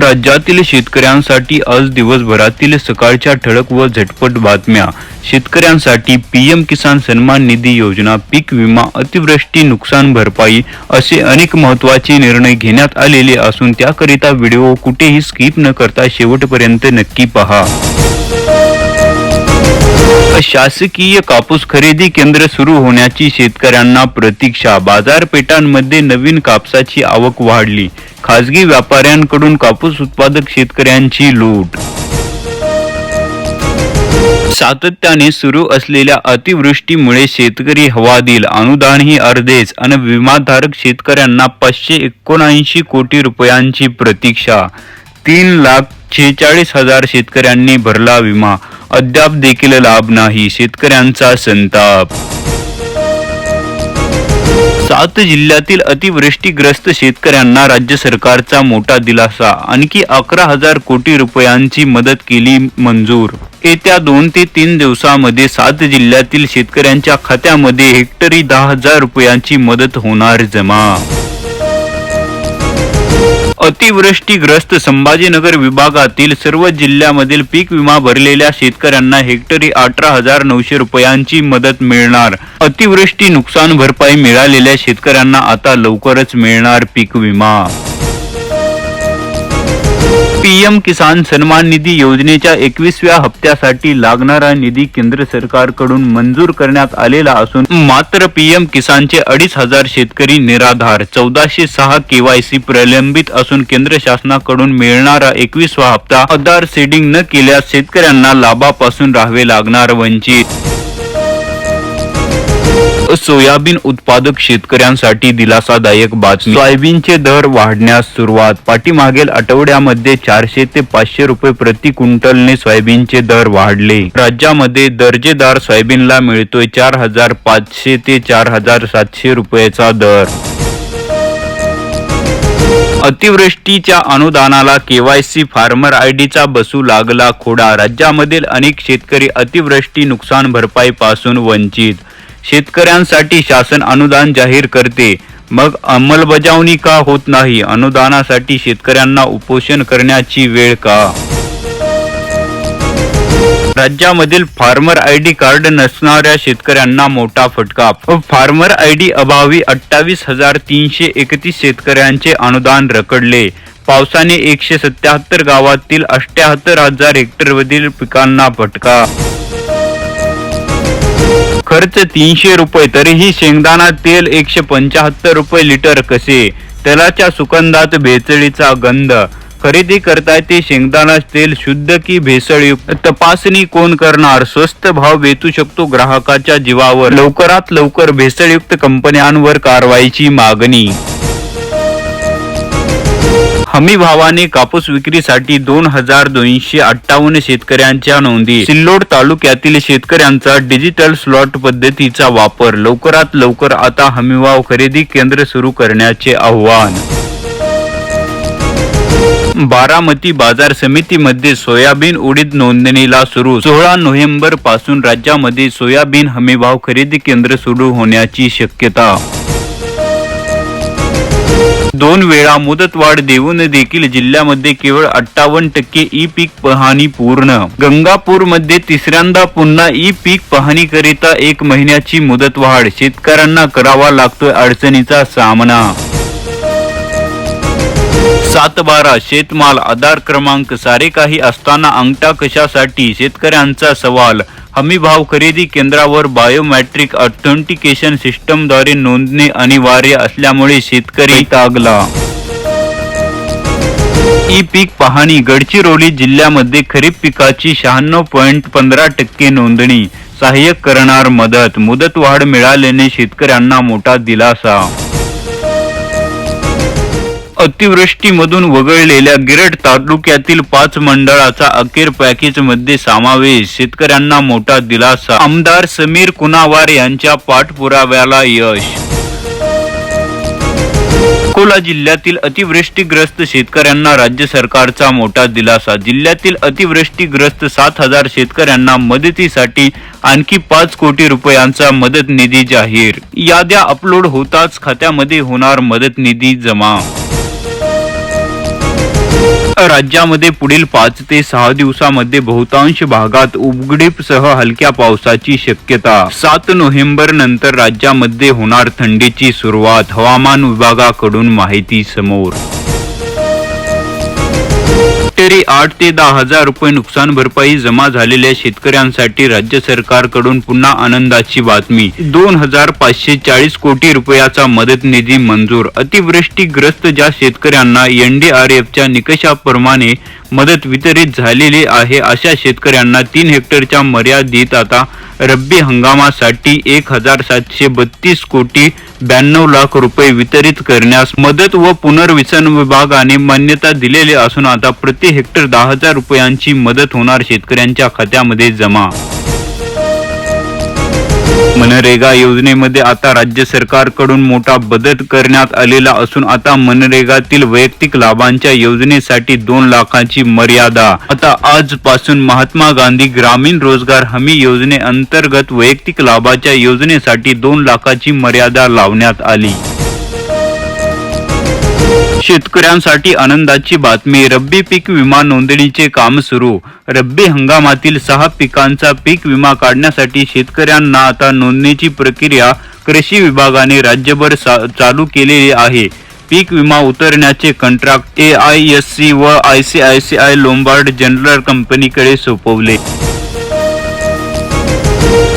राज्यातील शेतकऱ्यांसाठी आज दिवसभरातील सकाळच्या ठळक व झटपट बातम्या. शेतकऱ्यांसाठी पीएम किसान सन्मान निधी योजना पीक विमा अतिवृष्टी नुकसान भरपाई असे अनेक महत्त्वाचे निर्णय घेण्यात आलेले असून त्याकरिता व्हिडिओ कुठेही स्किप न करता शेवटपर्यंत नक्की पहा. शासकीय कापूस खरेदी केंद्र सुरू होण्याची शेतकऱ्यांना प्रतीक्षा. बाजारपेठांमध्ये नवीन कापसाची आवक वाढली. खासगी व्यापाऱ्यांकडून कापूस उत्पादक शेतकऱ्यांची लूट. सातत्याने सुरू असलेल्या अतिवृष्टीमुळे शेतकरी हवादिल. अनुदानही अर्धेच आणि विमाधारक शेतकऱ्यांना पाचशे एकोणऐंशी कोटी रुपयांची प्रतीक्षा. तीन लाख छेचाळीस हजार शेतकऱ्यांनी भरला विमा. अद्याप देखील लाभ नाही. शेतकऱ्यांचा संताप. सात जिल्ह्यातील अतिवृष्टीग्रस्त शेतकऱ्यांना राज्य सरकारचा मोठा दिलासा. आणखी अकरा हजार कोटी रुपयांची मदत केली मंजूर. येत्या दोन ते तीन दिवसामध्ये सात जिल्ह्यातील शेतकऱ्यांच्या खात्यामध्ये हेक्टरी दहा हजार रुपयांची मदत होणार जमा. अतिवृष्टीग्रस्त संभाजीनगर विभागातील सर्व जिल्ह्यामधील पीक विमा भरलेल्या शेतकऱ्यांना हेक्टरी अठरा हजार नऊशे रुपयांची मदत मिळणार. अतिवृष्टी नुकसान भरपाई मिळालेल्या शेतकऱ्यांना आता लवकरच मिळणार पीक विमा. पीएम किसान सन्मान निधी योजनेच्या एकवीसव्या हप्त्यासाठी लागणारा निधी केंद्र सरकारकडून मंजूर करण्यात आलेला असून मात्र पीएम किसानचे अडीच हजार शेतकरी निराधार चौदाशे सहा केवायसी प्रलंबित असून केंद्र शासनाकडून मिळणारा एकवीसवा हप्ता आधार सेडिंग न केल्यास शेतकऱ्यांना लाभापासून राहावे लागणार वंचित सोयाबीन उत्पादक शेतकऱ्यांसाठी दिलासादायक बातमी. सोयाबीनचे दर वाढण्यास सुरुवात. पाठीमागील आठवड्यामध्ये चारशे ते पाचशे रुपये प्रति क्विंटलने सोयाबीनचे दर वाढले. राज्यामध्ये दर्जेदार सोयाबीनला मिळतोय चार हजार पाचशे ते चार हजार सातशे रुपयाचा दर. अतिवृष्टीच्या अनुदानाला केवायसी फार्मर आयडीचा बसू लागला खोडा. राज्यामधील अनेक शेतकरी अतिवृष्टी नुकसान भरपाईपासून वंचित. शेतकऱ्यांसाठी शासन अनुदान जाहीर करते. मग अंमलबजावणी का होत नाही? अनुदानासाठी शेतकऱ्यांना उपोषण करण्याची वेळ का? राज्यामधील फार्मर आय डी कार्ड नसणाऱ्या शेतकऱ्यांना मोठा फटका. फार्मर आय डी अभावी अठ्ठावीस हजार तीनशे एकतीस शेतकऱ्यांचे अनुदान रखडले. पावसाने एकशे सत्याहत्तर गावातील अठ्याहत्तर हजार हेक्टरवरील पिकांना फटका. खर्च तीनशे रुपये तरीही शेंगदाणा तेल एकशे पंचाहत्तर रुपये लिटर कसे? तेलाच्या सुगंधात भेसळीचा गंध. खरेदी करताय ते शेंगदाणा तेल शुद्ध की भेसळयुक्त? तपासणी कोण करणार? स्वस्त भाव वेचू शकतो ग्राहकाच्या जीवावर. लवकरात लवकर भेसळयुक्त कंपन्यांवर कारवाईची मागणी हमी भावाने कापूस विक्रीसाठी दोन हजार दोनशे अठ्ठावन्न शेतकऱ्यांच्या नोंदी. सिल्लोड तालुक्यातील शेतकऱ्यांचा डिजिटल स्लॉट पद्धतीचा वापर. लवकरात लवकर आता हमीभाव खरेदी केंद्र सुरू करण्याचे आव्हान. बारामती बाजार समितीमध्ये सोयाबीन उडीद नोंदणीला सुरू. सोळा नोव्हेंबरपासून राज्यामध्ये सोयाबीन हमीभाव खरेदी केंद्र सुरू होण्याची शक्यता दोन वेळा मुदतवाढ देऊन देखील जिल्ह्यामध्ये केवळ अठ्ठावन्न टक्के ई पीक पाहणी पूर्ण. गंगापूरमध्ये तिसऱ्यांदा पुन्हा ई पीक पाहणी करिता एक महिन्याची मुदतवाढ. शेतकऱ्यांना करावा लागतोय अडचणीचा सामना. सात बारा शेतमाल आधार क्रमांक सारे काही असताना अंगठा कशासाठी? शेतकऱ्यांचा सवाल हमी भाव खरेदी केंद्रावर बायोमॅट्रिक ऑथेंटिकेशन सिस्टमद्वारे नोंदणी अनिवार्य असल्यामुळे शेतकरी तागला. ई पीक पाहणी गडचिरोली जिल्ह्यामध्ये खरीप पिकाची शहाण्णव पॉईंट पंधरा टक्के नोंदणी. सहाय्यक करणार मदत मुदतवाढ मिळाल्याने शेतकऱ्यांना मोठा दिलासा. अतिवृष्टीमधून वगळलेल्या गिरड तालुक्यातील पाच मंडळाचा अखेर पॅकेजमध्ये समावेश. शेतकऱ्यांना मोठा दिलासा. आमदार समीर कुनावार यांच्या पाठपुराव्याला यश. अकोला जिल्ह्यातील अतिवृष्टीग्रस्त शेतकऱ्यांना राज्य सरकारचा मोठा दिलासा. जिल्ह्यातील अतिवृष्टीग्रस्त सात हजार शेतकऱ्यांना मदतीसाठी आणखी पाच कोटी रुपयांचा मदत निधी जाहीर. याद्या अपलोड होताच खात्यामध्ये होणार मदत निधी जमा. राज्यामध्ये पुढील पाच ते सहा दिवसामध्ये बहुतांश भागात उघडीपसह हलक्या पावसाची शक्यता. सात नोव्हेंबर नंतर राज्यामध्ये होणार थंडीची सुरुवात. हवामान विभागाकडून माहिती समोर. हेक्टरी आठ ते दहा हजार रुपये नुकसान भरपाई जमा झालेल्या शेतकऱ्यांसाठी राज्य सरकारकडून पुन्हा आनंदाची बातमी. दोन हजार पाचशे चाळीस कोटी रुपयाचा मदत निधी मंजूर. अतिवृष्टीग्रस्त ज्या शेतकऱ्यांना एनडीआरएफच्या निकषाप्रमाणे मदत वितरित झालेली आहे अशा शेतकऱ्यांना तीन हेक्टरच्या मर्यादित आता रब्बी हंगामासाठी एक हजार सातशे बत्तीस कोटी ब्याण्णव लाख रुपये वितरित करण्यास मदत व पुनर्वसन विभागाने मान्यता दिलेली असून आता प्रति हेक्टर दहा हजार रुपयांची मदत होणार शेतकऱ्यांच्या खात्यामध्ये जमा. मनरेगा योजनेमध्ये आता राज्य सरकारकडून मोठा बदल करण्यात आलेला असून आता मनरेगातील वैयक्तिक लाभांच्या योजनेसाठी दोन लाखांची मर्यादा. आता आजपासून महात्मा गांधी ग्रामीण रोजगार हमी योजनेअंतर्गत वैयक्तिक लाभाच्या योजनेसाठी दोन लाखाची मर्यादा लावण्यात आली. शेतकऱ्यांसाठी आनंदाची बातमी. रब्बी पीक विमा नोंदणीचे काम सुरू. रब्बी हंगामातील सहा पिकांचा पीक विमा काढण्यासाठी शेतकऱ्यांना आता नोंदणीची प्रक्रिया कृषी विभागाने राज्यभर सा- चालू केलेली आहे. पीक विमा उतरण्याचे कंत्राट ए आय एस सी व I C I C I Lombard general कंपनीकडे सोपवले.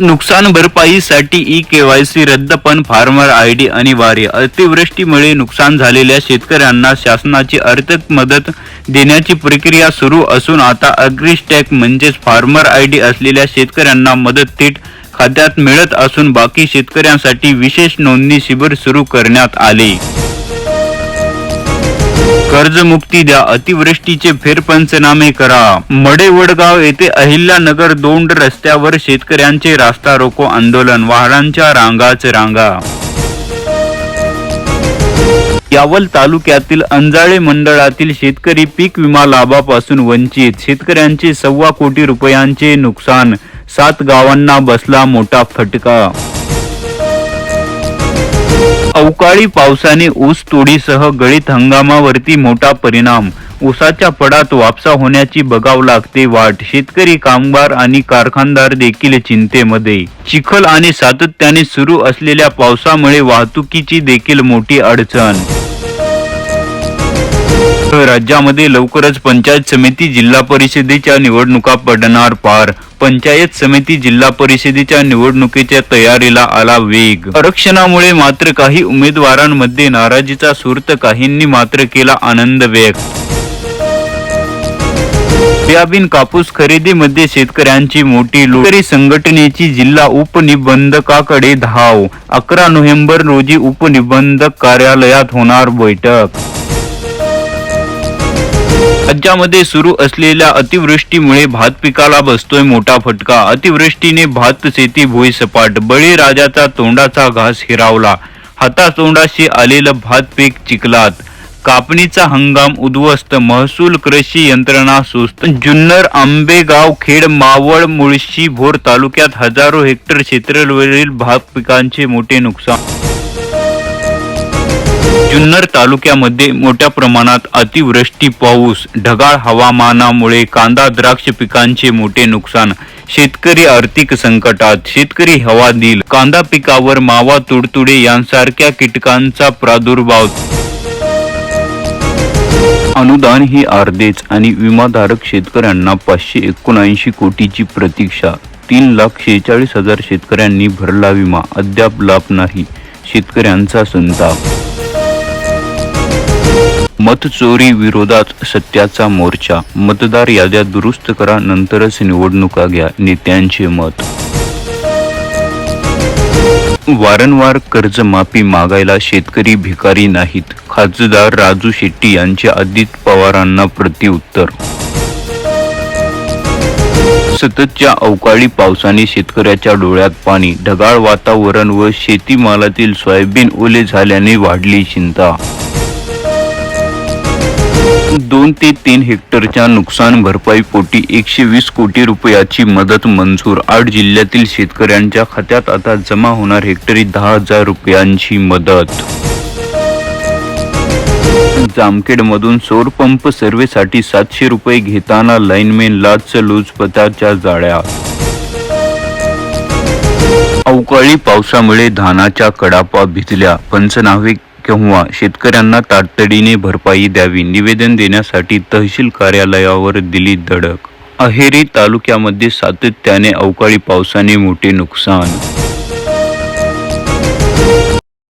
नुकसान भरपाईसाठी ई केवायसी रद्द पण फार्मर आय डी अनिवार्य. अतिवृष्टीमुळे नुकसान झालेल्या शेतकऱ्यांना शासनाची आर्थिक मदत देण्याची प्रक्रिया सुरू असून आता अग्रिस्टॅक म्हणजेच फार्मर आय डी असलेल्या शेतकऱ्यांना मदत थेट खात्यात मिळत असून बाकी शेतकऱ्यांसाठी विशेष नोंदणी शिबिर सुरू करण्यात आले. कर्जमुक्ती द्या अतिवृष्टीचे फेरपंचनामे करा. मडे वडगाव येथे अहिल्यानगर दोंड रस्त्यावर शेतकऱ्यांचे रास्ता रोको आंदोलन वाहनांच्या रांगाच रांगा. यावल तालुक्यातील अंजाळे मंडळातील शेतकरी पीक विमा लाभापासून वंचित. शेतकऱ्यांचे सव्वा कोटी रुपयांचे नुकसान सात गावांना बसला मोठा फटका. अवकाळी पावसाने ऊस तोडीसह गळीत हंगामावरती मोठा परिणाम. ऊसाच्या पडात वापसा होण्याची बघाव लागते वाट. शेतकरी कामगार आणि कारखानदार देखील चिंतेमध्ये. चिखल आणि सातत्याने सुरू असलेल्या पावसामुळे वाहतुकीची देखील मोठी अडचण. राज्यामध्ये लवकरच पंचायत समिती जिल्हा परिषदेच्या निवडणुका पडणार पार. पंचायत समिती जिल्हा परिषदेच्या निवडणुकीच्या तयारीला आला वेग. आरक्षणामुळे मात्र काही उमेदवारांमध्ये नाराजीचा सूर काहींनी मात्र केला आनंद व्यक्त. सोयाबीन कापूस खरेदीमध्ये शेतकऱ्यांची मोठी लोकरी संघटनेची जिल्हा उपनिबंधकाकडे धाव. अकरा नोव्हेंबर रोजी उपनिबंधक कार्यालयात होणार बैठक. राज्यामध्ये सुरू असलेल्या अतिवृष्टीमुळे भात पिकाला बसतोय मोठा फटका. अतिवृष्टीने भात शेती भुईसपाट बळीराजाचा तोंडाचा घास हिरावला. हातातोंडाशी आलेलं भात पीक चिखलात. कापणीचा हंगाम उद्ध्वस्त महसूल कृषी यंत्रणा सुस्त. जुन्नर आंबेगाव खेड मावळ मुळशी भोर तालुक्यात हजारो हेक्टर क्षेत्रावरील भात पिकांचे मोठे नुकसान जुन्नर तालुक्यामध्ये मोठ्या प्रमाणात अतिवृष्टी पाऊस ढगाळ हवामानामुळे कांदा द्राक्ष पिकांचे मोठे नुकसान. शेतकरी आर्थिक संकटात शेतकरी हवा दिल. कांदा पिकावर मावा तुडतुडे यांसारख्या कीटकांचा प्रादुर्भाव. अनुदान ही अर्धेच आणि विमाधारक शेतकऱ्यांना पाचशे एकोणऐंशी कोटीची प्रतीक्षा. तीन लाख शेहेचाळीस हजार शेतकऱ्यांनी भरला विमा. अद्याप लाभ नाही. शेतकऱ्यांचा संताप. मतचोरी विरोधात सत्याचा मोर्चा. मतदार याद्या दुरुस्त करा नंतरच निवडणुका घ्या नेत्यांचे मत. वारंवार कर्जमाफी मागायला शेतकरी भिकारी नाहीत. खासदार राजू शेट्टी यांच्या अजित पवारांना प्रतिउत्तर सततच्या अवकाळी पावसाने शेतकऱ्याच्या डोळ्यात पाणी ढगाळ वातावरण व शेतीमालातील सोयाबीन ओले झाल्याने वाढली चिंता. दोन ते तीन हेक्टरच्या नुकसान भरपाई पोटी एकशे वीस कोटी रुपयाची मदत मंजूर. आठ जिल्ह्यातील शेतकऱ्यांच्या खात्यात आता जमा होणार हेक्टरी दहा हजार रुपयांची मदत. जामखेडमधून सौरपंप सर्व्हेसाठी सातशे रुपये घेताना लाईनमेन लाच लुचपताच्या जाळ्या. अवकाळी पावसामुळे धानाच्या कडापा भिजल्या. पंचनावे किंवा शेतकऱ्यांना तातडीने भरपाई द्यावी निवेदन देण्यासाठी तहसील कार्यालयावर दिली धडक. अहेरी तालुक्यामध्ये सातत्याने अवकाळी पावसाने मोठे नुकसान